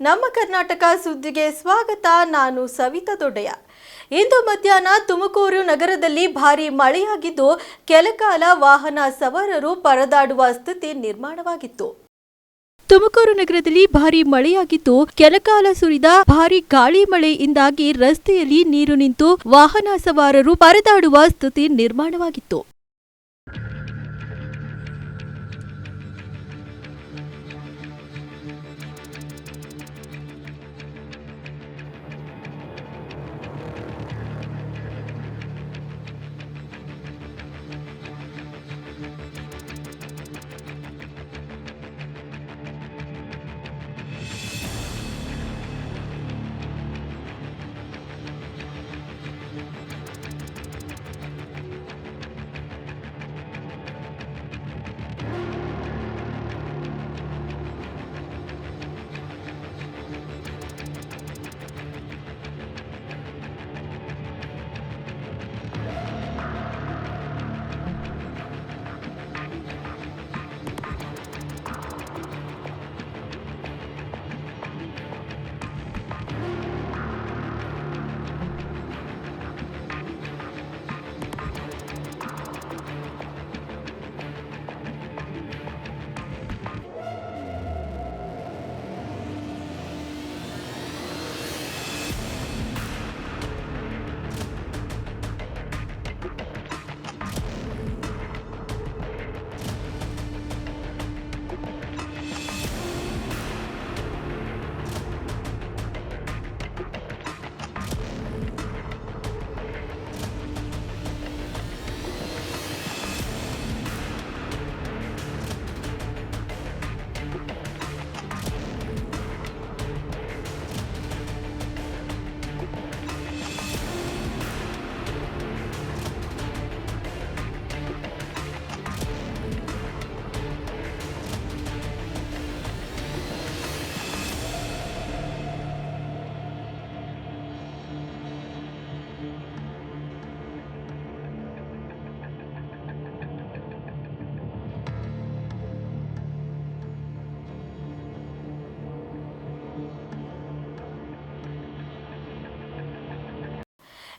ನಮ್ಮ ಕರ್ನಾಟಕ ಸುದ್ದಿಗೆ ಸ್ವಾಗತ. ನಾನು ಸವಿತಾ ದೊಡ್ಡಯ್ಯ. ಇಂದು ಮಧ್ಯಾಹ್ನ ತುಮಕೂರು ನಗರದಲ್ಲಿ ಭಾರಿ ಮಳೆಯಾಗಿದ್ದು ಕೆಲಕಾಲ ವಾಹನ ಸವಾರರು ಪರದಾಡುವ ಸ್ಥಿತಿ ನಿರ್ಮಾಣವಾಗಿತ್ತು. ತುಮಕೂರು ನಗರದಲ್ಲಿ ಭಾರೀ ಮಳೆಯಾಗಿದ್ದು ಕೆಲಕಾಲ ಸುರಿದ ಭಾರೀ ಗಾಳಿ ಮಳೆಯಿಂದಾಗಿ ರಸ್ತೆಯಲ್ಲಿ ನೀರು ನಿಂತು ವಾಹನ ಸವಾರರು ಪರದಾಡುವ ಸ್ಥಿತಿ ನಿರ್ಮಾಣವಾಗಿತ್ತು.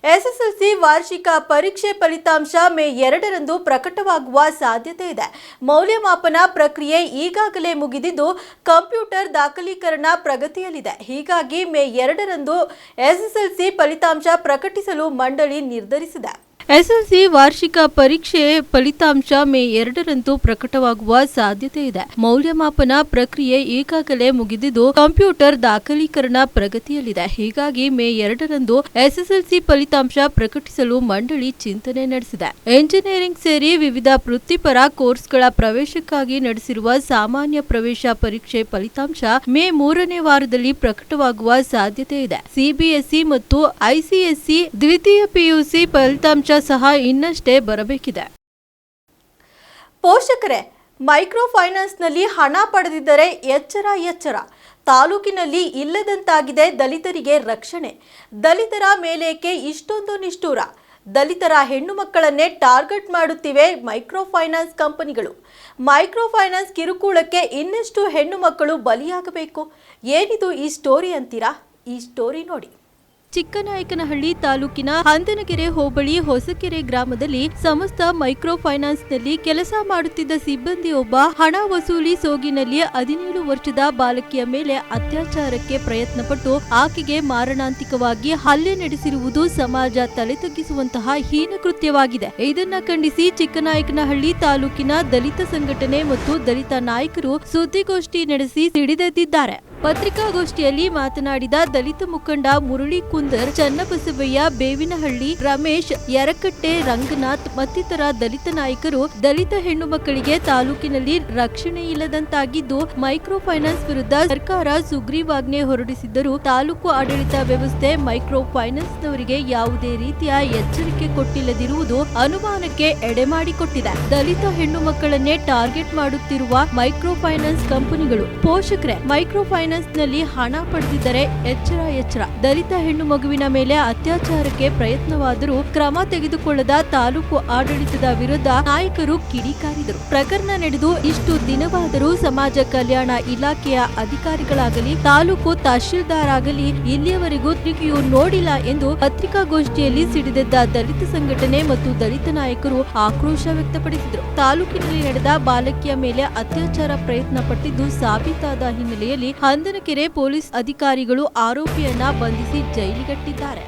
ಎಸ್ಎಸ್ಎಲ್ಸಿ ವಾರ್ಷಿಕ ಪರೀಕ್ಷೆ ಫಲಿತಾಂಶ ಮೇ ಎರಡರಂದು ಪ್ರಕಟವಾಗುವ ಸಾಧ್ಯತೆ ಇದೆ. ಮೌಲ್ಯಮಾಪನ ಪ್ರಕ್ರಿಯೆ ಈಗಾಗಲೇ ಮುಗಿದಿದ್ದು ಕಂಪ್ಯೂಟರ್ ದಾಖಲೀಕರಣ ಪ್ರಗತಿಯಲ್ಲಿದೆ. ಹೀಗಾಗಿ ಮೇ ಎರಡರಂದು ಎಸ್ಎಸ್ಎಲ್ಸಿ ಫಲಿತಾಂಶ ಪ್ರಕಟಿಸಲು ಮಂಡಳಿ ನಿರ್ಧರಿಸಿದೆ. ಎಸ್ಎಲ್ಸಿ ವಾರ್ಷಿಕ ಪರೀಕ್ಷೆ ಫಲಿತಾಂಶ ಮೇ ಎರಡರಂದು ಪ್ರಕಟವಾಗುವ ಸಾಧ್ಯತೆ ಇದೆ. ಮೌಲ್ಯಮಾಪನ ಪ್ರಕ್ರಿಯೆ ಈಗಾಗಲೇ ಮುಗಿದಿದ್ದು, ಕಂಪ್ಯೂಟರ್ ದಾಖಲೀಕರಣ ಪ್ರಗತಿಯಲ್ಲಿದೆ. ಹೀಗಾಗಿ ಮೇ ಎರಡರಂದು ಎಸ್ಎಸ್ಎಲ್ಸಿ ಫಲಿತಾಂಶ ಪ್ರಕಟಿಸಲು ಮಂಡಳಿ ಚಿಂತನೆ ನಡೆಸಿದೆ. ಎಂಜಿನಿಯರಿಂಗ್ ಸೇರಿ ವಿವಿಧ ವೃತ್ತಿಪರ ಕೋರ್ಸ್ಗಳ ಪ್ರವೇಶಕ್ಕಾಗಿ ನಡೆಸಿರುವ ಸಾಮಾನ್ಯ ಪ್ರವೇಶ ಪರೀಕ್ಷೆ ಫಲಿತಾಂಶ ಮೇ ಮೂರನೇ ವಾರದಲ್ಲಿ ಪ್ರಕಟವಾಗುವ ಸಾಧ್ಯತೆ ಇದೆ. ಸಿಬಿಎಸ್ಇ ಮತ್ತು ಐಸಿಎಸ್ಇ ದ್ವಿತೀಯ ಪಿಯುಸಿ ಫಲಿತಾಂಶ ಸಹ ಇನ್ನಷ್ಟೇ ಬರಬೇಕಿದೆ. ಪೋಷಕರೇ ಮೈಕ್ರೋ ಫೈನಾನ್ಸ್ನಲ್ಲಿ ಹಣ ಪಡೆದಿದ್ದರೆ ಎಚ್ಚರ ಎಚ್ಚರ. ತಾಲೂಕಿನಲ್ಲಿ ಇಲ್ಲದಂತಾಗಿದೆ ದಲಿತರಿಗೆ ರಕ್ಷಣೆ. ದಲಿತರ ಮೇಲೇಕೆ ಇಷ್ಟೊಂದು ನಿಷ್ಠೂರ? ದಲಿತರ ಹೆಣ್ಣು ಮಕ್ಕಳನ್ನೇ ಟಾರ್ಗೆಟ್ ಮಾಡುತ್ತಿವೆ ಮೈಕ್ರೋ ಫೈನಾನ್ಸ್ ಕಂಪನಿಗಳು. ಮೈಕ್ರೋ ಫೈನಾನ್ಸ್ ಕಿರುಕುಳಕ್ಕೆ ಇನ್ನಷ್ಟು ಹೆಣ್ಣು ಮಕ್ಕಳು ಬಲಿಯಾಗಬೇಕು. ಏನಿದು ಈ ಸ್ಟೋರಿ ಅಂತೀರಾ? ಈ ಸ್ಟೋರಿ ನೋಡಿ. ಚಿಕ್ಕನಾಯಕನಹಳ್ಳಿ ತಾಲೂಕಿನ ಹಂದನಗೆರೆ ಹೋಬಳಿ ಹೊಸಕೆರೆ ಗ್ರಾಮದಲ್ಲಿ ಸಮಸ್ತ ಮೈಕ್ರೋ ಫೈನಾನ್ಸ್ನಲ್ಲಿ ಕೆಲಸ ಮಾಡುತ್ತಿದ್ದ ಸಿಬ್ಬಂದಿಯೊಬ್ಬ ಹಣ ವಸೂಲಿ ಸೋಗಿನಲ್ಲಿ ಹದಿನೇಳು ವರ್ಷದ ಬಾಲಕಿಯ ಮೇಲೆ ಅತ್ಯಾಚಾರಕ್ಕೆ ಪ್ರಯತ್ನಪಟ್ಟು ಆಕೆಗೆ ಮಾರಣಾಂತಿಕವಾಗಿ ಹಲ್ಲೆ ನಡೆಸಿರುವುದು ಸಮಾಜ ತಲೆತಗ್ಗಿಸುವಂತಹ ಹೀನ ಕೃತ್ಯವಾಗಿದೆ. ಇದನ್ನ ಖಂಡಿಸಿ ಚಿಕ್ಕನಾಯಕನಹಳ್ಳಿ ತಾಲೂಕಿನ ದಲಿತ ಸಂಘಟನೆ ಮತ್ತು ದಲಿತ ನಾಯಕರು ಸುದ್ದಿಗೋಷ್ಠಿ ನಡೆಸಿ ಸಿಡಿದೆದ್ದಿದ್ದಾರೆ. ಪತ್ರಿಕಾಗೋಷ್ಠಿಯಲ್ಲಿ ಮಾತನಾಡಿದ ದಲಿತ ಮುಖಂಡ ಮುರಳಿ ಕುಂದರ್, ಚನ್ನಬಸವಯ್ಯ, ಬೇವಿನಹಳ್ಳಿ, ರಮೇಶ್, ಯರಕಟ್ಟೆ, ರಂಗನಾಥ್ ಮತ್ತಿತರ ದಲಿತ ನಾಯಕರು ದಲಿತ ಹೆಣ್ಣು ಮಕ್ಕಳಿಗೆ ತಾಲೂಕಿನಲ್ಲಿ ರಕ್ಷಣೆ ಇಲ್ಲದಂತಾಗಿದ್ದು ಮೈಕ್ರೋ ಫೈನಾನ್ಸ್ ವಿರುದ್ಧ ಸರ್ಕಾರ ಸುಗ್ರೀವಾಜ್ಞೆ ಹೊರಡಿಸಿದ್ದರೂ ತಾಲೂಕು ಆಡಳಿತ ವ್ಯವಸ್ಥೆ ಮೈಕ್ರೋ ಫೈನಾನ್ಸ್ನವರಿಗೆ ಯಾವುದೇ ರೀತಿಯ ಎಚ್ಚರಿಕೆ ಕೊಟ್ಟಿಲ್ಲದಿರುವುದು ಅನುಮಾನಕ್ಕೆ ಎಡೆಮಾಡಿಕೊಟ್ಟಿದೆ ದಲಿತ ಹೆಣ್ಣು ಮಕ್ಕಳನ್ನೇ ಟಾರ್ಗೆಟ್ ಮಾಡುತ್ತಿರುವ ಮೈಕ್ರೋ ಫೈನಾನ್ಸ್ ಕಂಪನಿಗಳು ಪೋಷಕರೇ ಮೈಕ್ರೋ ಫೈನಾನ್ಸ್ನಲ್ಲಿ ಹಣ ಪಡೆದಿದ್ದರೆ ಎಚ್ಚರ ಎಚ್ಚರ. ದಲಿತ ಹೆಣ್ಣು ಮಗುವಿನ ಮೇಲೆ ಅತ್ಯಾಚಾರಕ್ಕೆ ಪ್ರಯತ್ನವಾದರೂ ಕ್ರಮ ತೆಗೆದುಕೊಳ್ಳದ ತಾಲೂಕು ಆಡಳಿತದ ವಿರುದ್ಧ ನಾಯಕರು ಕಿಡಿಕಾರಿದರು ಪ್ರಕರಣ ನಡೆದು ಇಷ್ಟು ದಿನವಾದರೂ ಸಮಾಜ ಕಲ್ಯಾಣ ಇಲಾಖೆಯ ಅಧಿಕಾರಿಗಳಾಗಲಿ, ತಾಲೂಕು ತಹಶೀಲ್ದಾರ್ ಆಗಲಿ ಇಲ್ಲಿಯವರೆಗೂ ತಿರುಗಿಯೂ ನೋಡಿಲ್ಲ ಎಂದು ಪತ್ರಿಕಾಗೋಷ್ಠಿಯಲ್ಲಿ ಸಿಡಿದೆದ್ದ ದಲಿತ ಸಂಘಟನೆ ಮತ್ತು ದಲಿತ ನಾಯಕರು ಆಕ್ರೋಶ ವ್ಯಕ್ತಪಡಿಸಿದರು. ತಾಲೂಕಿನಲ್ಲಿ ನಡೆದ ಬಾಲಕಿಯ ಮೇಲೆ ಅತ್ಯಾಚಾರ ಪ್ರಯತ್ನ ಪಟ್ಟಿದ್ದು ಸಾಬೀತಾದ ಹಿನ್ನೆಲೆಯಲ್ಲಿ ಹಂದನಕೆರೆ ಪೊಲೀಸ್ ಅಧಿಕಾರಿಗಳು ಆರೋಪಿಯನ್ನ ಬಂಧಿಸಿ ಜೈಲಿಗಟ್ಟಿದ್ದಾರೆ.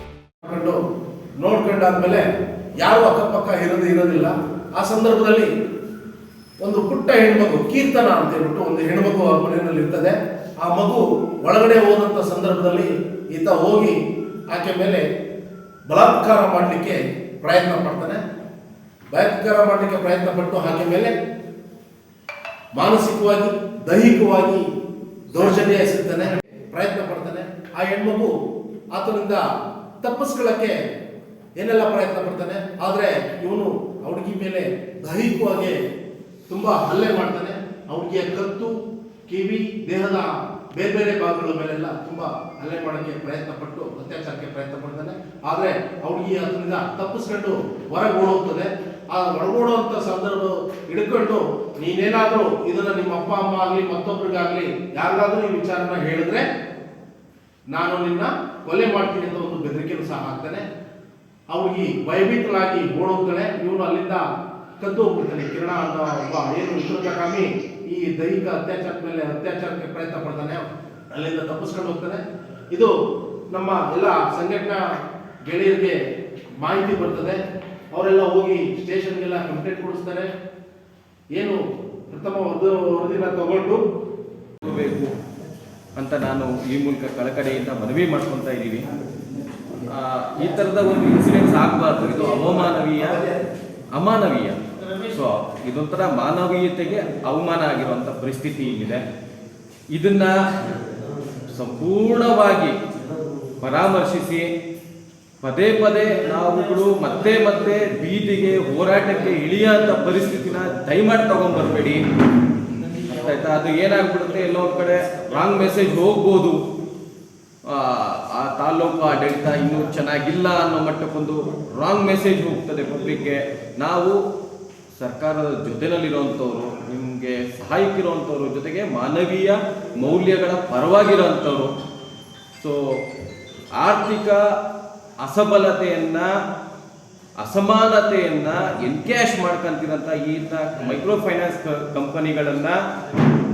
ನೋಡ್ಕೊಂಡು ನೋಡ್ಕೊಂಡಾದ್ಮೇಲೆ ಯಾರು ಅಕ್ಕಪಕ್ಕ ಇರೋದು ಇರೋದಿಲ್ಲ. ಆ ಸಂದರ್ಭದಲ್ಲಿ ಒಂದು ಪುಟ್ಟ ಹೆಣ್ಮಗು, ಕೀರ್ತನ ಅಂತ ಹೇಳ್ಬಿಟ್ಟು ಒಂದು ಹೆಣ್ಮಗು ಆ ಮನೆಯಲ್ಲಿ ಇರ್ತದೆ. ಆ ಮಗು ಒಳಗಡೆ ಹೋದಂಥ ಸಂದರ್ಭದಲ್ಲಿ ಈತ ಹೋಗಿ ಆಕೆ ಮೇಲೆ ಬಲಾತ್ಕಾರ ಮಾಡಲಿಕ್ಕೆ ಪ್ರಯತ್ನ ಪಡ್ತಾನೆ. ಬಲಾತ್ಕಾರ ಮಾಡಲಿಕ್ಕೆ ಪ್ರಯತ್ನ ಪಟ್ಟು ಆಕೆ ಮೇಲೆ ಮಾನಸಿಕವಾಗಿ, ದೈಹಿಕವಾಗಿ ದೌರ್ಜನ್ಯ ಎಸಗ್ತಾನೆ, ಪ್ರಯತ್ನ ಪಡ್ತಾನೆ. ಆ ಹೆಣ್ಮಗು ಆತನಿಂದ ತಪ್ಪಿಸ್ಕೊಳ್ಳಕ್ಕೆ ಏನೆಲ್ಲ ಪ್ರಯತ್ನ ಪಡ್ತಾನೆ? ಆದರೆ ಇವನು ಆ ಹುಡುಗಿ ಮೇಲೆ ದೈಹಿಕವಾಗಿ ತುಂಬ ಹಲ್ಲೆ ಮಾಡ್ತಾನೆ. ಹುಡುಗಿಯ ಕತ್ತು ಕಿವಿ, ದೇಹದ ಬೇರೆ ಬೇರೆ ಭಾಗಗಳ ಮೇಲೆಲ್ಲ ತುಂಬ ಹಲ್ಲೆ ಮಾಡೋಕ್ಕೆ ಪ್ರಯತ್ನ ಪಟ್ಟು ಅತ್ಯಾಚಾರಕ್ಕೆ ಪ್ರಯತ್ನ ಪಡ್ತಾನೆ. ಆದರೆ ಹುಡುಗಿ ಅದರಿಂದ ತಪ್ಪಿಸ್ಕೊಂಡು ಹೊರಗೆ ಓಡೋಗ್ತದೆ ಆ ಹೊರಗೋಡುವಂಥ ಸಂದರ್ಭ ಹಿಡ್ಕೊಂಡು ನೀನೇನಾದರೂ ಇದನ್ನ ನಿಮ್ಮ ಅಪ್ಪ, ಅಮ್ಮ ಆಗಲಿ ಮತ್ತೊಬ್ಬರಿಗಾಗ್ಲಿ ಯಾರಿಗಾದ್ರೂ ಈ ವಿಚಾರನ ಹೇಳಿದ್ರೆ ನಾನು ನಿನ್ನ ಕೊಲೆ ಮಾಡ್ತೀನಿ ಅಂತ ಒಂದು ಬೆದರಿಕೆನೂ ಸಹ ಹಾಕ್ತಾನೆ. ಅವಳಿಗೆ ಭಯಭೀತರಾಗಿ ಓಡೋಗ್ತಾನೆ ಇವನು ಅಲ್ಲಿಂದ ಕದ್ದು ಹೋಗ್ಬಿಡ್ತಾನೆ. ಕಿರಣ ಅಂತ ಒಬ್ಬ ಏನು ವಿಶ್ವಕಾಮಿ ಈ ದೈಹಿಕ ಅತ್ಯಾಚಾರದ ಮೇಲೆ ಅತ್ಯಾಚಾರಕ್ಕೆ ಪ್ರಯತ್ನ ಪಡ್ತಾನೆ. ಅಲ್ಲಿಂದ ತಪ್ಪಿಸ್ಕೊಂಡು ಹೋಗ್ತಾನೆ. ಇದು ನಮ್ಮ ಎಲ್ಲ ಸಂಘಟನಾ ಗೆಳೆಯರಿಗೆ ಮಾಹಿತಿ ಬರ್ತದೆ. ಅವರೆಲ್ಲ ಹೋಗಿ ಸ್ಟೇಷನ್ಗೆಲ್ಲ ಕಂಪ್ಲೇಂಟ್ ಕೊಡಿಸ್ತಾರೆ. ಏನು ಪ್ರಥಮ ಒಂದು ವರದಿನ ತಗೊಂಡು ಬೇಕು ಅಂತ ನಾನು ಈ ಮೂಲಕ ಕಳಕಡೆಯಿಂದ ಮನವಿ ಮಾಡ್ಕೊತಾ ಇದ್ದೀವಿ ಈ ಥರದ ಒಂದು ಇನ್ಸಿಡೆಂಟ್ಸ್ ಆಗಬಾರ್ದು. ಇದು ಅವಮಾನವೀಯ, ಅಮಾನವೀಯ. ಸೊ ಇದೊಂಥರ ಮಾನವೀಯತೆಗೆ ಅವಮಾನ ಆಗಿರುವಂಥ ಪರಿಸ್ಥಿತಿ ಇಲ್ಲಿದೆ. ಇದನ್ನ ಸಂಪೂರ್ಣವಾಗಿ ಪರಾಮರ್ಶಿಸಿ ಪದೇ ಪದೇ ನಾವುಗಳು ಮತ್ತೆ ಮತ್ತೆ ಬೀದಿಗೆ ಹೋರಾಟಕ್ಕೆ ಇಳಿಯಂತ ಪರಿಸ್ಥಿತಿನ ದಯಮಾಡಿ ತಗೊಂಡ್ಬರ್ಬೇಡಿ ಆಯ್ತಾ? ಅದು ಏನಾಗ್ಬಿಡುತ್ತೆ? ಎಲ್ಲೋ ಕಡೆ ರಾಂಗ್ ಮೆಸೇಜ್ ಹೋಗ್ಬೋದು. ಆ, ತಾಲೂಕು ಆಡಳಿತ ಇನ್ನೂ ಚೆನ್ನಾಗಿಲ್ಲ ಅನ್ನೋ ಮಟ್ಟಕ್ಕೊಂದು ರಾಂಗ್ ಮೆಸೇಜ್ ಹೋಗ್ತದೆ ಪಬ್ಲಿಕ್ಗೆ ನಾವು ಸರ್ಕಾರದ ಜೊತೆನಲ್ಲಿರುವಂಥವ್ರು ನಿಮಗೆ ಸಹಾಯಕ್ಕಿರುವಂಥವ್ರು ಜೊತೆಗೆ ಮಾನವೀಯ ಮೌಲ್ಯಗಳ ಪರವಾಗಿರೋಂಥವ್ರು. ಸೊ ಆರ್ಥಿಕ ಅಸಬಲತೆಯನ್ನ, ಅಸಮಾನತೆಯನ್ನು ಎನ್ಕ್ಯಾಶ್ ಮಾಡ್ಕೊಂತಿರಂತ ಈ ಮೈಕ್ರೋ ಫೈನಾನ್ಸ್ ಕಂಪನಿಗಳನ್ನು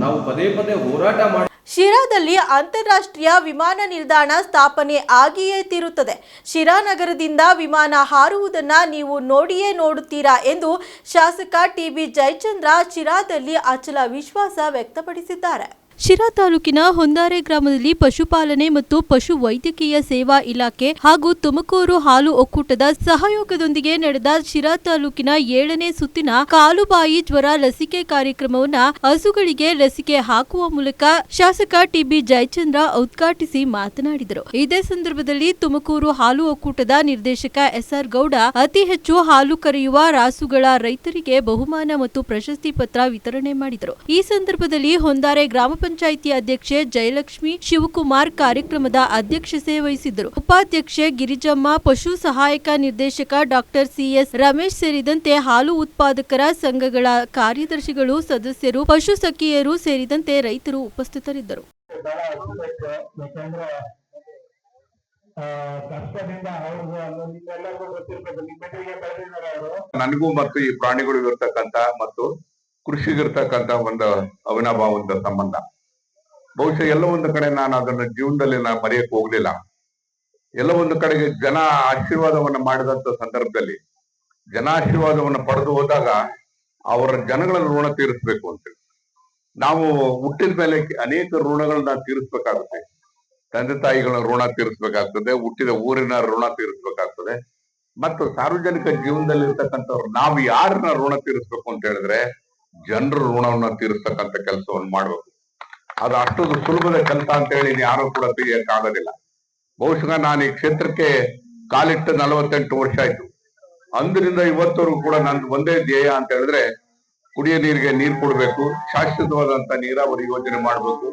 ನಾವು ಪದೇ ಪದೇ ಹೋರಾಟ ಮಾಡಿ ಶಿರಾದಲ್ಲಿ ಅಂತಾರಾಷ್ಟ್ರೀಯ ವಿಮಾನ ನಿಲ್ದಾಣ ಸ್ಥಾಪನೆ ಆಗಿಯೇ ತೀರುತ್ತದೆ. ಶಿರಾ ನಗರದಿಂದ ವಿಮಾನ ಹಾರುವುದನ್ನು ನೀವು ನೋಡಿಯೇ ನೋಡುತ್ತೀರಾ ಎಂದು ಶಾಸಕ ಟಿಬಿ ಜಯಚಂದ್ರ ಶಿರಾದಲ್ಲಿ ಅಚಲ ವಿಶ್ವಾಸ ವ್ಯಕ್ತಪಡಿಸಿದ್ದಾರೆ. ಶಿರಾ ತಾಲೂಕಿನ ಹೊಂದಾರೆ ಗ್ರಾಮದಲ್ಲಿ ಪಶುಪಾಲನೆ ಮತ್ತು ಪಶು ವೈದ್ಯಕೀಯ ಸೇವಾ ಇಲಾಖೆ ಹಾಗೂ ತುಮಕೂರು ಹಾಲು ಒಕ್ಕೂಟದ ಸಹಯೋಗದೊಂದಿಗೆ ನಡೆದ ಶಿರಾ ತಾಲೂಕಿನ ಏಳನೇ ಸುತ್ತಿನ ಕಾಲುಬಾಯಿ ಜ್ವರ ಲಸಿಕೆ ಕಾರ್ಯಕ್ರಮವನ್ನ ಹಸುಗಳಿಗೆ ಲಸಿಕೆ ಹಾಕುವ ಮೂಲಕ ಶಾಸಕ ಟಿಬಿ ಜಯಚಂದ್ರ ಉದ್ಘಾಟಿಸಿ ಮಾತನಾಡಿದರು. ಇದೇ ಸಂದರ್ಭದಲ್ಲಿ ತುಮಕೂರು ಹಾಲು ಒಕ್ಕೂಟದ ನಿರ್ದೇಶಕ ಎಸ್ಆರ್ ಗೌಡ, ಅತಿ ಹೆಚ್ಚು ಹಾಲು ಕರೆಯುವ ರಾಸುಗಳ ರೈತರಿಗೆ ಬಹುಮಾನ ಮತ್ತು ಪ್ರಶಸ್ತಿ ಪತ್ರ ವಿತರಣೆ ಮಾಡಿದರು. ಈ ಸಂದರ್ಭದಲ್ಲಿ ಹೊಂದಾರೆ ಗ್ರಾಮ ಪಂಚಾಯಿತಿ ಅಧ್ಯಕ್ಷೆ ಜಯಲಕ್ಷ್ಮಿ ಶಿವಕುಮಾರ್ ಕಾರ್ಯಕ್ರಮದ ಅಧ್ಯಕ್ಷತೆ ವಹಿಸಿದ್ದರು. ಉಪಾಧ್ಯಕ್ಷೆ ಗಿರಿಜಮ್ಮ, ಪಶು ಸಹಾಯಕ ನಿರ್ದೇಶಕ ಡಾಕ್ಟರ್ ಸಿಎಸ್ ರಮೇಶ್ ಸೇರಿದಂತೆ ಹಾಲು ಉತ್ಪಾದಕರ ಸಂಘಗಳ ಕಾರ್ಯದರ್ಶಿಗಳು, ಸದಸ್ಯರು, ಪಶು ಸಖಿಯರು ಸೇರಿದಂತೆ ರೈತರು ಉಪಸ್ಥಿತರಿದ್ದರು. ನನಗೂ ಮತ್ತು ಈ ಪ್ರಾಣಿಗಳಿಗಿರ್ತಕ್ಕಂತ ಮತ್ತು ಕೃಷಿಗಿರ್ತಕ್ಕಂತ ಒಂದು ಅವಿನಾಭಾವದ ಸಂಬಂಧ. ಬಹುಶಃ ಎಲ್ಲ ಒಂದು ಕಡೆ ನಾನು ಅದನ್ನ ಜೀವನದಲ್ಲಿ ನಾನು ಮರೆಯಕ್ಕೆ ಹೋಗ್ಲಿಲ್ಲ. ಎಲ್ಲ ಒಂದು ಕಡೆಗೆ ಜನ ಆಶೀರ್ವಾದವನ್ನ ಮಾಡಿದಂತ ಸಂದರ್ಭದಲ್ಲಿ, ಜನ ಆಶೀರ್ವಾದವನ್ನು ಪಡೆದು ಹೋದಾಗ ಅವರ ಜನಗಳ ಋಣ ತೀರಿಸ್ಬೇಕು ಅಂತೇಳಿ ನಾವು ಹುಟ್ಟಿದ ಮೇಲೆ ಅನೇಕ ಋಣಗಳನ್ನ ತೀರಿಸ್ಬೇಕಾಗುತ್ತೆ. ತಂದೆ ತಾಯಿಗಳ ಋಣ ತೀರಿಸಬೇಕಾಗ್ತದೆ, ಹುಟ್ಟಿದ ಊರಿನ ಋಣ ತೀರಿಸಬೇಕಾಗ್ತದೆ. ಮತ್ತು ಸಾರ್ವಜನಿಕ ಜೀವನದಲ್ಲಿ ಇರ್ತಕ್ಕಂಥವ್ರು ನಾವು ಯಾರನ್ನ ಋಣ ತೀರಿಸ್ಬೇಕು ಅಂತ ಹೇಳಿದ್ರೆ, ಜನರ ಋಣವನ್ನ ತೀರಿಸ್ತಕ್ಕಂಥ ಕೆಲಸವನ್ನು ಮಾಡ್ಬೇಕು. ಅದು ಅಷ್ಟೊಂದು ಸುಲಭದ ಕೆಲಸ ಅಂತ ಹೇಳಿ ಯಾರು ಕೂಡ ಆಗೋದಿಲ್ಲ. ಬಹುಶಃ ನಾನು ಈ ಕ್ಷೇತ್ರಕ್ಕೆ ಕಾಲಿಟ್ಟು ನಲವತ್ತೆಂಟು ವರ್ಷ ಆಯ್ತು. ಅಂದಿನಿಂದ ಇವತ್ತವರೆಗೂ ಕೂಡ ನಂದು ಒಂದೇ ಧ್ಯೇಯ ಅಂತ ಹೇಳಿದ್ರೆ ಕುಡಿಯೋ ನೀರಿಗೆ ನೀರು ಕೊಡಬೇಕು, ಶಾಶ್ವತವಾದಂತ ನೀರಾವರಿ ಯೋಜನೆ ಮಾಡಬೇಕು.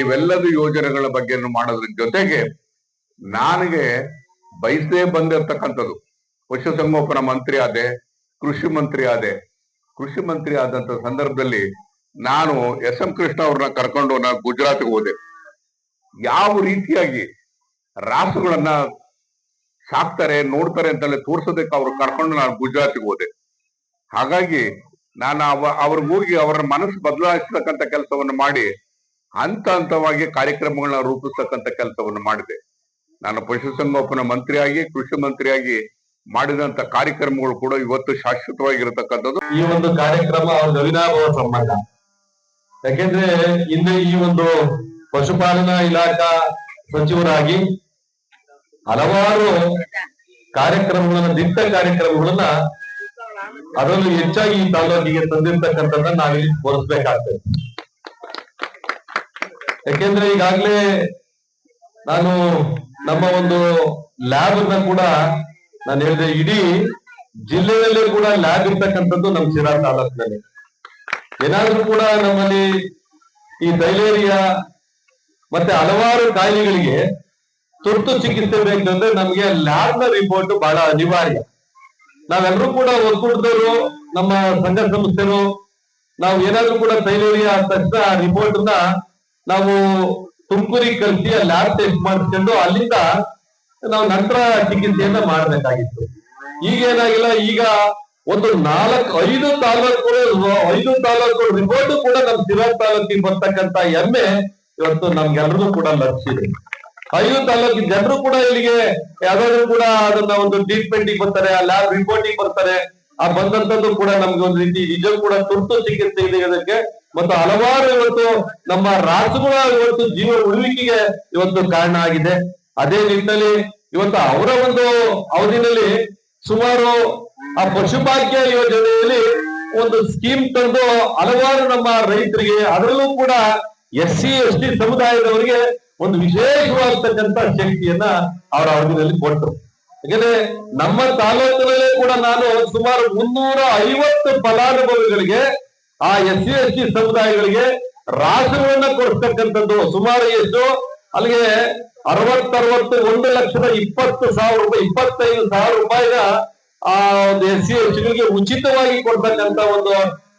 ಇವೆಲ್ಲದೂ ಯೋಜನೆಗಳ ಬಗ್ಗೆ ಮಾಡೋದ್ರ ಜೊತೆಗೆ ನನಗೆ ಬಯಸದೇ ಬಂದಿರತಕ್ಕಂಥದ್ದು. ಪಶುಸಂಗೋಪನಾ ಮಂತ್ರಿ ಆದೆ, ಕೃಷಿ ಮಂತ್ರಿ ಆದೆ. ಕೃಷಿ ಮಂತ್ರಿ ಆದಂತ ಸಂದರ್ಭದಲ್ಲಿ ನಾನು ಎಸ್ ಎಂ ಕೃಷ್ಣ ಅವ್ರನ್ನ ಕರ್ಕೊಂಡು ನಾನು ಗುಜರಾತ್ಗೆ ಹೋದೆ. ಯಾವ ರೀತಿಯಾಗಿ ರಾಸುಗಳನ್ನ ಸಾಕ್ತಾರೆ, ನೋಡ್ತಾರೆ ಅಂತಲೇ ತೋರ್ಸೋದಕ್ಕೆ ಅವ್ರು ಕರ್ಕೊಂಡು ನಾನು ಗುಜರಾತ್ಗೆ ಹೋದೆ. ಹಾಗಾಗಿ ನಾನು ಅವ ಅವ್ರಿಗೆ ಹೋಗಿ ಅವರ ಮನಸ್ಸು ಬದಲಾಯಿಸ್ತಕ್ಕಂಥ ಕೆಲಸವನ್ನು ಮಾಡಿ ಹಂತ ಹಂತವಾಗಿ ಕಾರ್ಯಕ್ರಮಗಳನ್ನ ರೂಪಿಸ್ತಕ್ಕಂಥ ಕೆಲಸವನ್ನು ಮಾಡಿದೆ. ನಾನು ಪಶುಸಂಗೋಪನಾ ಮಂತ್ರಿಯಾಗಿ, ಕೃಷಿ ಮಂತ್ರಿಯಾಗಿ ಮಾಡಿದಂತ ಕಾರ್ಯಕ್ರಮಗಳು ಕೂಡ ಇವತ್ತು ಶಾಶ್ವತವಾಗಿರತಕ್ಕಂಥದ್ದು. ಈ ಒಂದು ಕಾರ್ಯಕ್ರಮ ಅವ್ರ ಅವಿನಾಭಾವ ಸಂಬಂಧ. ಯಾಕೆಂದ್ರೆ ಹಿಂದೆ ಈ ಒಂದು ಪಶುಪಾಲನಾ ಇಲಾಖಾ ಸಚಿವರಾಗಿ ಹಲವಾರು ಕಾರ್ಯಕ್ರಮಗಳನ್ನ, ದಿಟ್ಟ ಕಾರ್ಯಕ್ರಮಗಳನ್ನ ಅದರಲ್ಲೂ ಹೆಚ್ಚಾಗಿ ಈ ತಾಲೂಕಿಗೆ ತಂದಿರ್ತಕ್ಕಂಥದ್ದನ್ನ ನಾವಿಲ್ಲಿ ತೋರಿಸ್ಬೇಕಾಗ್ತದೆ. ಯಾಕೆಂದ್ರೆ ಈಗಾಗ್ಲೇ ನಾನು ನಮ್ಮ ಒಂದು ಲ್ಯಾಬ್ ಅನ್ನ ಕೂಡ ನಾನು ಹೇಳಿದೆ, ಇಡೀ ಜಿಲ್ಲೆಯಲ್ಲೇ ಕೂಡ ಲ್ಯಾಬ್ ಇರ್ತಕ್ಕಂಥದ್ದು ನಮ್ಮ ಶಿರಾ ತಾಲೂಕಿನಲ್ಲಿ. ಏನಾದ್ರೂ ಕೂಡ ನಮ್ಮಲ್ಲಿ ಈ ಡೈಲೇರಿಯಾ ಮತ್ತೆ ಹಲವಾರು ಕಾಯಿಲೆಗಳಿಗೆ ತುರ್ತು ಚಿಕಿತ್ಸೆ ಬೇಕಂದ್ರೆ ನಮ್ಗೆ ಲ್ಯಾಬ್ನ ರಿಪೋರ್ಟ್ ಬಹಳ ಅನಿವಾರ್ಯ. ನಾವೆಲ್ಲರೂ ಕೂಡ ಒಕ್ಕೂಟದವರು ನಮ್ಮ ಸಂಘ ಸಂಸ್ಥೆರು ನಾವು ಏನಾದ್ರೂ ಕೂಡ ಡೈಲೇರಿಯಾ ತಕ್ಷಣ ರಿಪೋರ್ಟ್ನ ನಾವು ತುಮಕೂರಿಗೆ ಕಳಿಸಿ ಲ್ಯಾಬ್ ಟೆಸ್ಟ್ ಮಾಡಿಸ್ಕೊಂಡು ಅಲ್ಲಿಂದ ನಾವು ನಂತರ ಚಿಕಿತ್ಸೆಯನ್ನ ಮಾಡಬೇಕಾಗಿತ್ತು. ಈಗ ಏನಾಗಿಲ್ಲ, ಈಗ ಒಂದು ನಾಲ್ಕು ಐದು ತಾಲೂಕುಗಳು ಐದು ತಾಲೂಕು ರಿಪೋರ್ಟ್ ಕೂಡ ನಮ್ಮ ಶಿರಾ ತಾಲೂಕಿಗೆ ಬರ್ತಕ್ಕಂತ ಹೆಮ್ಮೆ ಇವತ್ತು ನಮ್ಗೆಲ್ರಿಗೂ ಕೂಡ ಲಭಿಸಿದೆ. ಐದು ತಾಲೂಕಿನ ಜನರು ಕೂಡ ಇಲ್ಲಿಗೆ ಯಾವ್ದಾದ್ರು ಕೂಡ ಅದನ್ನ ಒಂದು ಟ್ರೀಟ್ಮೆಂಟ್ ಬರ್ತಾರೆ, ಆ ಲ್ಯಾಬ್ ರಿಪೋರ್ಟಿಗೆ ಬರ್ತಾರೆ. ಆ ಬಂದಂತದ್ದು ಕೂಡ ನಮ್ಗೆ ಒಂದು ರೀತಿ ನಿಜ ಕೂಡ ತುರ್ತು ಚಿಕಿತ್ಸೆ ಇದೆ ಅದಕ್ಕೆ ಮತ್ತು ಹಲವಾರು ಇವತ್ತು ನಮ್ಮ ರಾಸುಗಳ ಇವತ್ತು ಜೀವ ಉಳಿವಿಕೆಗೆ ಇವತ್ತು ಕಾರಣ ಆಗಿದೆ. ಅದೇ ನಿಟ್ಟಿನಲ್ಲಿ ಇವತ್ತು ಅವರ ಒಂದು ಅವಧಿನಲ್ಲಿ ಸುಮಾರು ಆ ಪಶುಭಾಗ್ಯ ಯೋಜನೆಯಲ್ಲಿ ಒಂದು ಸ್ಕೀಮ್ ತಂದು ಹಲವಾರು ನಮ್ಮ ರೈತರಿಗೆ, ಅದರಲ್ಲೂ ಕೂಡ ಎಸ್ ಸಿ ಎಸ್ ಟಿ ಸಮುದಾಯದವರಿಗೆ ಒಂದು ವಿಶೇಷವಾಗಿರ್ತಕ್ಕಂಥ ಶಕ್ತಿಯನ್ನ ಅವರ ಅವಧಿನಲ್ಲಿ ಕೊಟ್ಟರು. ಯಾಕಂದ್ರೆ ನಮ್ಮ ತಾಲೂಕಿನಲ್ಲೇ ಕೂಡ ನಾನು ಸುಮಾರು ಮುನ್ನೂರ ಐವತ್ತು ಫಲಾನುಭವಿಗಳಿಗೆ, ಆ ಎಸ್ ಸಿ ಎಸ್ ಟಿ ಸಮುದಾಯಗಳಿಗೆ ರಾಸುಗಳನ್ನ ಕೊಡಿಸ್ತಕ್ಕಂಥದ್ದು ಸುಮಾರು ಎಷ್ಟು? ಅಲ್ಲಿಗೆ ಅರವತ್ತರವತ್ತು ಒಂದು ಲಕ್ಷದ ಇಪ್ಪತ್ತು ಸಾವಿರ ರೂಪಾಯಿ, ಇಪ್ಪತ್ತೈದು ಸಾವಿರ ರೂಪಾಯಿನ ಆ ಒಂದು ಎಸ್ ಸಿ ಎಸ್ ಟಿಗಳಿಗೆ ಉಚಿತವಾಗಿ ಕೊಡ್ತಕ್ಕಂತ ಒಂದು,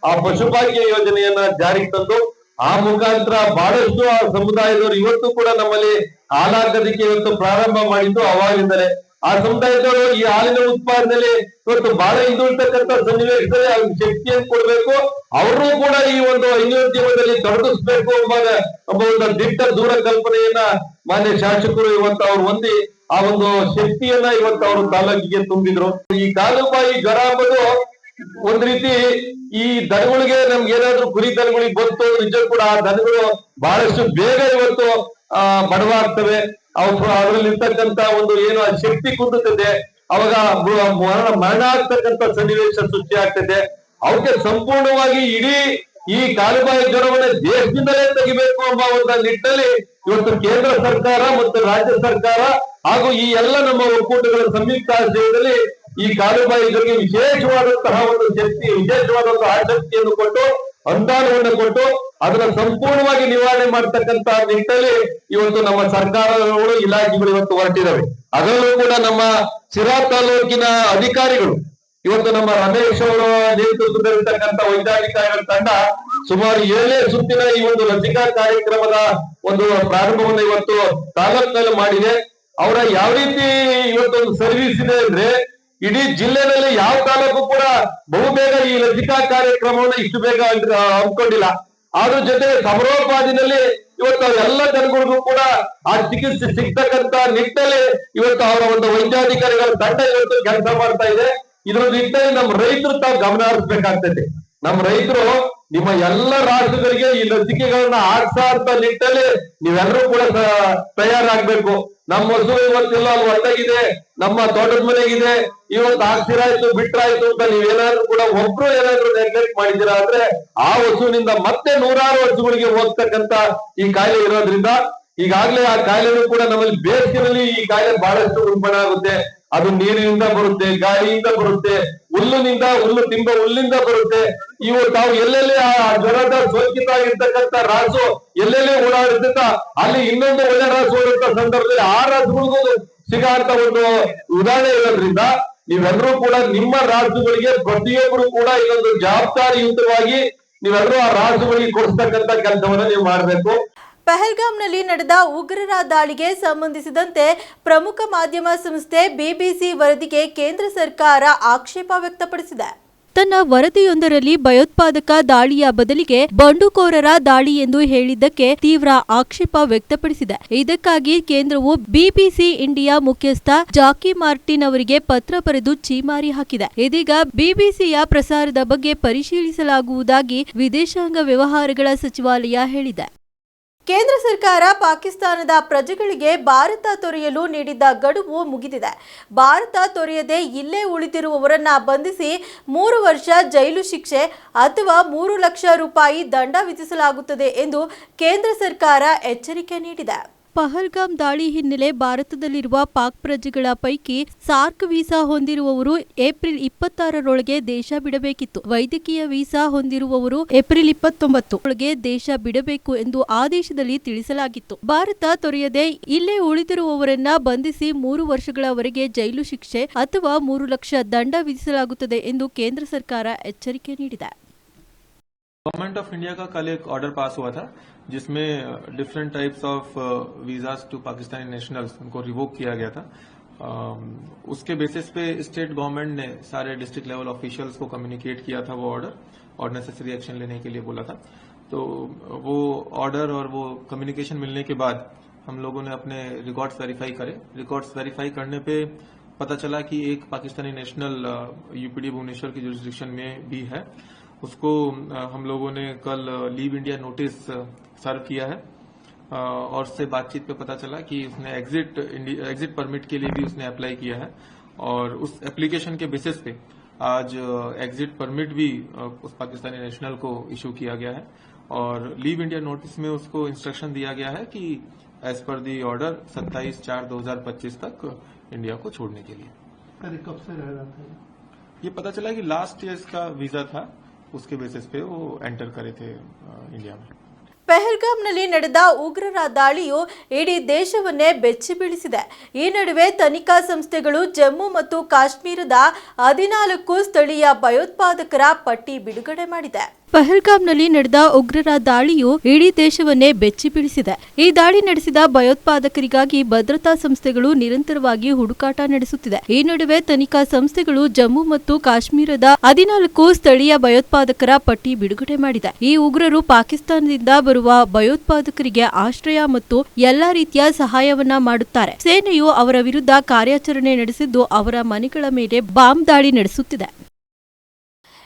ಆ ಪಶುಭಾಗ್ಯ ಯೋಜನೆಯನ್ನ ಜಾರಿಗೆ ತಂದು, ಆ ಮುಖಾಂತರ ಬಹಳಷ್ಟು ಆ ಸಮುದಾಯದವರು ಇವತ್ತು ಕೂಡ ನಮ್ಮಲ್ಲಿ ಹಾಲಾಗದಕ್ಕೆ ಇವತ್ತು ಪ್ರಾರಂಭ ಮಾಡಿದ್ದು ಅವಾಗಿಂದಲೇ. ಆ ಸಮುದಾಯದವರು ಈ ಹಾಲಿನ ಉತ್ಪಾದನೆಯಲ್ಲಿ ಇವತ್ತು ಬಹಳ ಹಿಂದುಳಿತಕ್ಕಂತ ಸನ್ನಿವೇಶದಲ್ಲಿ ಅವ್ರಿಗೆ ಶಕ್ತಿಯನ್ನು ಕೊಡ್ಬೇಕು. ಅವರು ಕೂಡ ಈ ಒಂದು ಹೈನೋದ್ಯಮದಲ್ಲಿ ತೊಡಗಿಸ್ಬೇಕು ಎಂಬ ಒಂದು ದಿಟ್ಟ ದೂರ ಕಲ್ಪನೆಯನ್ನ ಮಾನ್ಯ ಶಾಸಕರು ಇವತ್ತು ಅವ್ರು ಹೊಂದಿ ಆ ಒಂದು ಶಕ್ತಿಯನ್ನ ಇವತ್ತು ಅವರು ತಾಲೂಕಿಗೆ ತುಂಬಿದ್ರು. ಈ ಕಾಲುಬಾಯಿ ಜ್ವರ ಅಂಬುದು ಒಂದ್ ರೀತಿ ಈ ದನಗಳಿಗೆ ನಮ್ಗೆ ಏನಾದ್ರು ಕುರಿ ದನಗಳಿಗೆ ಬಂತು ನಿಜ ಕೂಡ ಆ ದನಗಳು ಬಹಳಷ್ಟು ಬೇಗ ಇವತ್ತು, ಆ, ಬಡವಾಗ್ತವೆ. ಅವು ಅದ್ರಲ್ಲಿ ಇರ್ತಕ್ಕಂತ ಒಂದು ಏನು ಶಕ್ತಿ ಕುಂದುತ್ತದೆ. ಅವಾಗ ಮರಣ ಮರಣ ಆಗ್ತಕ್ಕಂತ ಸನ್ನಿವೇಶ ಸೃಷ್ಟಿ ಆಗ್ತದೆ. ಅವಕ್ಕೆ ಸಂಪೂರ್ಣವಾಗಿ ಇಡೀ ಈ ಕಾಲುಬಾಯಿ ಜ್ವರವನ್ನು ದೇಶದಿಂದಲೇ ತೆಗಿಬೇಕು ಎಂಬ ಒಂದು ನಿಟ್ಟಿನಲ್ಲಿ ಇವತ್ತು ಕೇಂದ್ರ ಸರ್ಕಾರ ಮತ್ತು ರಾಜ್ಯ ಸರ್ಕಾರ ಹಾಗೂ ಈ ಎಲ್ಲ ನಮ್ಮ ಒಕ್ಕೂಟಗಳ ಸಂಯುಕ್ತ ಆಶ್ರಯದಲ್ಲಿ ಈ ಕಾಲುಬಾಯಿ ಜ್ವರಕ್ಕೆ ವಿಶೇಷವಾದಂತಹ ಒಂದು ಶಕ್ತಿ, ವಿಶೇಷವಾದಂತಹ ಆಸಕ್ತಿಯನ್ನು ಕೊಟ್ಟು, ಅನುದಾನವನ್ನು ಕೊಟ್ಟು ಅದನ್ನ ಸಂಪೂರ್ಣವಾಗಿ ನಿವಾರಣೆ ಮಾಡತಕ್ಕಂತ ನಿಟ್ಟಲ್ಲಿ ಇವತ್ತು ನಮ್ಮ ಸರ್ಕಾರಗಳು, ಇಲಾಖೆಗಳು ಇವತ್ತು ಹೊರಟಿದ್ದಾವೆ ಅದರಲ್ಲೂ ಕೂಡ ನಮ್ಮ ಸಿರಾ ತಾಲೂಕಿನ ಅಧಿಕಾರಿಗಳು ಇವತ್ತು ನಮ್ಮ ರಮೇಶ್ ಅವರ ನೇತೃತ್ವದಲ್ಲಿರ್ತಕ್ಕಂಥ ವೈದ್ಯಾಧಿಕಾರಿಗಳ ತಂಡ ಸುಮಾರು ಏಳನೇ ಸುತ್ತಿನ ಈ ಒಂದು ಲಸಿಕಾ ಕಾರ್ಯಕ್ರಮದ ಒಂದು ಪ್ರಾರಂಭವನ್ನು ಇವತ್ತು ತಾಲೂಕಿನಲ್ಲಿ ಮಾಡಿದೆ. ಅವರ ಯಾವ ರೀತಿ ಇವತ್ತೊಂದು ಸರ್ವಿಸ್ ಇದೆ ಅಂದ್ರೆ ಇಡೀ ಜಿಲ್ಲೆನಲ್ಲಿ ಯಾವ ತಾಲೂಕು ಕೂಡ ಬಹುಬೇಗ ಈ ಲಸಿಕಾ ಕಾರ್ಯಕ್ರಮವನ್ನು ಇಷ್ಟು ಬೇಗ ಅಂದ್ಕೊಂಡಿಲ್ಲ ಅದ್ರ ಜೊತೆ ಸಮರೋಪಾದಿನಲ್ಲಿ ಇವತ್ತು ಎಲ್ಲ ಜನಗಳಿಗೂ ಕೂಡ ಆ ಚಿಕಿತ್ಸೆ ಸಿಗ್ತಕ್ಕಂತ ನಿಟ್ಟಿನಲ್ಲಿ ಇವತ್ತು ಅವರ ಒಂದು ವೈದ್ಯಾಧಿಕಾರಿಗಳ ತಂಡ ಇವತ್ತು ಕೆಲಸ ಮಾಡ್ತಾ ಇದೆ. ಇದ್ರ ನಿಟ್ಟಿನಲ್ಲಿ ನಮ್ಮ ರೈತರು ತಾವು ಗಮನ ಹರಿಸ್ಬೇಕಾಗ್ತದೆ ನಮ್ಮ ರೈತರು ನಿಮ್ಮ ಎಲ್ಲ ರಾಜ್ಯಗಳಿಗೆ ಈ ಲಸಿಕೆಗಳನ್ನ ಆಡ್ಸಾ ಅಂತ ನಿಟ್ಟಲ್ಲಿ ನೀವೆಲ್ಲರೂ ಕೂಡ ತಯಾರಾಗ್ಬೇಕು. ನಮ್ಮ ಹಸು ಇವತ್ತಿಲ್ಲ ಅಲ್ಲಿ ಹೊರಟಾಗಿದೆ ನಮ್ಮ ತೋಟದ ಮನೆಗಿದೆ. ಇವತ್ತು ಆಗ್ತಿರಾಯ್ತು ಬಿಟ್ರಾಯ್ತು ಅಂತ ನೀವೇನಾದ್ರೂ ಕೂಡ ಒಬ್ರು ಏನಾದ್ರು ನೆಗ್ಲೆಕ್ಟ್ ಮಾಡಿದ್ದೀರಾ ಅಂದ್ರೆ ಆ ಹಸುವಿನಿಂದ ಮತ್ತೆ ನೂರಾರು ಹಸುಗಳಿಗೆ ಹೋಗ್ತಕ್ಕಂತ ಈ ಕಾಯಿಲೆ ಇರೋದ್ರಿಂದ ಈಗಾಗ್ಲೇ ಆ ಕಾಯಿಲೆಗಳು ಕೂಡ ನಮ್ಮಲ್ಲಿ ಬೇಸಿಗೆನಲ್ಲಿ ಈ ಕಾಯಿಲೆ ಬಹಳಷ್ಟು ಉಲ್ಬಣ ಆಗುತ್ತೆ. ಅದು ನೀರಿನಿಂದ ಬರುತ್ತೆ, ಗಾಳಿಯಿಂದ ಬರುತ್ತೆ, ಹುಲ್ಲಿನಿಂದ, ಹುಲ್ಲು ತಿಂಬ ಹುಲ್ಲಿಂದ ಬರುತ್ತೆ. ಇವು ತಾವು ಎಲ್ಲೆಲ್ಲಿ ಆ ಜ್ವರದ ಸೋಂಕಿತ ಇರ್ತಕ್ಕಂಥ ರಾಸು ಎಲ್ಲೆಲ್ಲಿ ಓಡಾಡಿರ್ತ ಅಲ್ಲಿ ಇನ್ನೊಂದು ಒಳ್ಳೆ ರಾಸು ಓಡುವಂತ ಸಂದರ್ಭದಲ್ಲಿ ಆ ರಾಸುಗಳಿಗೂ ಸಿಗಂತ ಒಂದು ಉದಾಹರಣೆ ಇರೋದ್ರಿಂದ, ನೀವೆಲ್ಲರೂ ಕೂಡ ನಿಮ್ಮ ರಾಸುಗಳಿಗೆ ಪ್ರತಿಯೊಬ್ಬರು ಕೂಡ ಇದೊಂದು ಜವಾಬ್ದಾರಿಯುತವಾಗಿ ನೀವೆಲ್ಲರೂ ಆ ರಾಸುಗಳಿಗೆ ಕೊಡಿಸ್ತಕ್ಕಂಥ ಕೆಲಸವನ್ನ ನೀವು ಮಾಡ್ಬೇಕು. ಪಹಲ್ಗಾಮ್ನಲ್ಲಿ ನಡೆದ ಉಗ್ರರ ದಾಳಿಗೆ ಸಂಬಂಧಿಸಿದಂತೆ ಪ್ರಮುಖ ಮಾಧ್ಯಮ ಸಂಸ್ಥೆ ಬಿಬಿಸಿ ವರದಿಗೆ ಕೇಂದ್ರ ಸರ್ಕಾರ ಆಕ್ಷೇಪ ವ್ಯಕ್ತಪಡಿಸಿದೆ. ತನ್ನ ವರದಿಯೊಂದರಲ್ಲಿ ಭಯೋತ್ಪಾದಕ ದಾಳಿಯ ಬದಲಿಗೆ ಬಂಡುಕೋರರ ದಾಳಿ ಎಂದು ಹೇಳಿದ್ದಕ್ಕೆ ತೀವ್ರ ಆಕ್ಷೇಪ ವ್ಯಕ್ತಪಡಿಸಿದೆ. ಇದಕ್ಕಾಗಿ ಕೇಂದ್ರವು ಬಿಬಿಸಿ ಇಂಡಿಯಾ ಮುಖ್ಯಸ್ಥ ಜಾಕಿ ಮಾರ್ಟಿನ್ ಅವರಿಗೆ ಪತ್ರ ಬರೆದು ಛೀಮಾರಿ ಹಾಕಿದೆ. ಇದೀಗ ಬಿಬಿಸಿಯ ಪ್ರಸಾರದ ಬಗ್ಗೆ ಪರಿಶೀಲಿಸಲಾಗುವುದಾಗಿ ವಿದೇಶಾಂಗ ವ್ಯವಹಾರಗಳ ಸಚಿವಾಲಯ ಹೇಳಿದೆ. ಕೇಂದ್ರ ಸರ್ಕಾರ ಪಾಕಿಸ್ತಾನದ ಪ್ರಜೆಗಳಿಗೆ ಭಾರತ ತೊರೆಯಲು ನೀಡಿದ್ದ ಗಡುವು ಮುಗಿದಿದೆ. ಭಾರತ ತೊರೆಯದೆ ಇಲ್ಲೇ ಉಳಿದಿರುವವರನ್ನ ಬಂಧಿಸಿ ಮೂರು ವರ್ಷ ಜೈಲು ಶಿಕ್ಷೆ ಅಥವಾ ಮೂರು ಲಕ್ಷ ರೂಪಾಯಿ ದಂಡ ವಿಧಿಸಲಾಗುತ್ತದೆ ಎಂದು ಕೇಂದ್ರ ಸರ್ಕಾರ ಎಚ್ಚರಿಕೆ ನೀಡಿದೆ. ಪಹಲ್ಗಾಮ್ ದಾಳಿ ಹಿನ್ನೆಲೆ ಭಾರತದಲ್ಲಿರುವ ಪಾಕ್ ಪ್ರಜೆಗಳ ಪೈಕಿ ಸಾರ್ಕ್ ವೀಸಾ ಹೊಂದಿರುವವರು ಏಪ್ರಿಲ್ ಇಪ್ಪತ್ತಾರರೊಳಗೆ ದೇಶ ಬಿಡಬೇಕಿತ್ತು. ವೈದ್ಯಕೀಯ ವೀಸಾ ಹೊಂದಿರುವವರು ಏಪ್ರಿಲ್ ಇಪ್ಪತ್ತೊಂಬತ್ತು ಒಳಗೆ ದೇಶ ಬಿಡಬೇಕು ಎಂದು ಆದೇಶದಲ್ಲಿ ತಿಳಿಸಲಾಗಿತ್ತು. ಭಾರತ ತೊರೆಯದೆ ಇಲ್ಲೇ ಉಳಿದಿರುವವರನ್ನ ಬಂಧಿಸಿ ಮೂರು ವರ್ಷಗಳವರೆಗೆ ಜೈಲು ಶಿಕ್ಷೆ ಅಥವಾ ಮೂರು ಲಕ್ಷ ದಂಡ ವಿಧಿಸಲಾಗುತ್ತದೆ ಎಂದು ಕೇಂದ್ರ ಸರ್ಕಾರ ಎಚ್ಚರಿಕೆ ನೀಡಿದೆ. गवर्नमेंट ऑफ़ इंडिया का कल एक ऑर्डर पास हुआ था जिसमें different types of visas to Pakistani nationals उनको रिवोक किया गया था। अम, उसके बेसिस पे स्टेट गवर्नमेंट ने सारे डिस्ट्रिक्ट लेवल ऑफिशियल्स को कम्युनिकेट किया था वो ऑर्डर और नेसेसरी एक्शन लेने के लिए बोला था। तो वो ऑर्डर और वो कम्युनिकेशन मिलने के बाद हम लोगों ने अपने रिकॉर्ड्स वेरीफाई करे। रिकॉर्ड्स वेरीफाई करने पे पता चला कि एक पाकिस्तानी नेशनल यूपीडी भुवनेश्वर की जुरिस्डिक्शन में भी है। उसको हम लोगों ने कल लीव इंडिया नोटिस सर्व किया है। और उससे बातचीत पे पता चला कि उसने एग्जिट एग्जिट परमिट के लिए भी उसने अप्लाई किया है। और उस एप्लीकेशन के बेसिस पे आज एग्जिट परमिट भी उस पाकिस्तानी नेशनल को इशू किया गया है। और लीव इंडिया नोटिस में उसको इंस्ट्रक्शन दिया गया है कि एज पर दी ऑर्डर 27 चार 2025 तक इंडिया को छोड़ने के लिए। कब से रह रहा था ये? पता चला कि लास्ट ईयर का वीज़ा था। उसके बेसिस पे वो एंटर करे थे अ, इंडिया में ಪೆಹಲ್ಗಾಮ್ನಲ್ಲಿ ನಡೆದ ಉಗ್ರರ ದಾಳಿಯು ಇಡೀ ದೇಶವನ್ನೇ ಬೆಚ್ಚಿ ಬೀಳಿಸಿದೆ ಈ ನಡುವೆ ತನಿಖಾ ಸಂಸ್ಥೆಗಳು ಜಮ್ಮು ಮತ್ತು ಕಾಶ್ಮೀರದ ಹದಿನಾಲ್ಕು ಸ್ಥಳೀಯ ಭಯೋತ್ಪಾದಕರ ಪಟ್ಟಿ ಬಿಡುಗಡೆ ಮಾಡಿದೆ ಪಹಲ್ಗಾಮ್ನಲ್ಲಿ ನಡೆದ ಉಗ್ರರ ದಾಳಿಯು ಇಡೀ ದೇಶವನ್ನೇ ಬೆಚ್ಚಿ ಬೀಳಿಸಿದೆ ಈ ದಾಳಿ ನಡೆಸಿದ ಭಯೋತ್ಪಾದಕರಿಗಾಗಿ ಭದ್ರತಾ ಸಂಸ್ಥೆಗಳು ನಿರಂತರವಾಗಿ ಹುಡುಕಾಟ ನಡೆಸುತ್ತಿದೆ. ಈ ನಡುವೆ ತನಿಖಾ ಸಂಸ್ಥೆಗಳು ಜಮ್ಮು ಮತ್ತು ಕಾಶ್ಮೀರದ ಹದಿನಾಲ್ಕು ಸ್ಥಳೀಯ ಭಯೋತ್ಪಾದಕರ ಪಟ್ಟಿ ಬಿಡುಗಡೆ ಮಾಡಿದೆ. ಈ ಉಗ್ರರು ಪಾಕಿಸ್ತಾನದಿಂದ ಬರುವ ಭಯೋತ್ಪಾದಕರಿಗೆ ಆಶ್ರಯ ಮತ್ತು ಎಲ್ಲಾ ರೀತಿಯ ಸಹಾಯವನ್ನ ಮಾಡುತ್ತಾರೆ. ಸೇನೆಯು ಅವರ ವಿರುದ್ಧ ಕಾರ್ಯಾಚರಣೆ ನಡೆಸಿದ್ದು ಅವರ ಮನೆಗಳ ಮೇಲೆ ಬಾಂಬ್ ದಾಳಿ ನಡೆಸುತ್ತಿದೆ.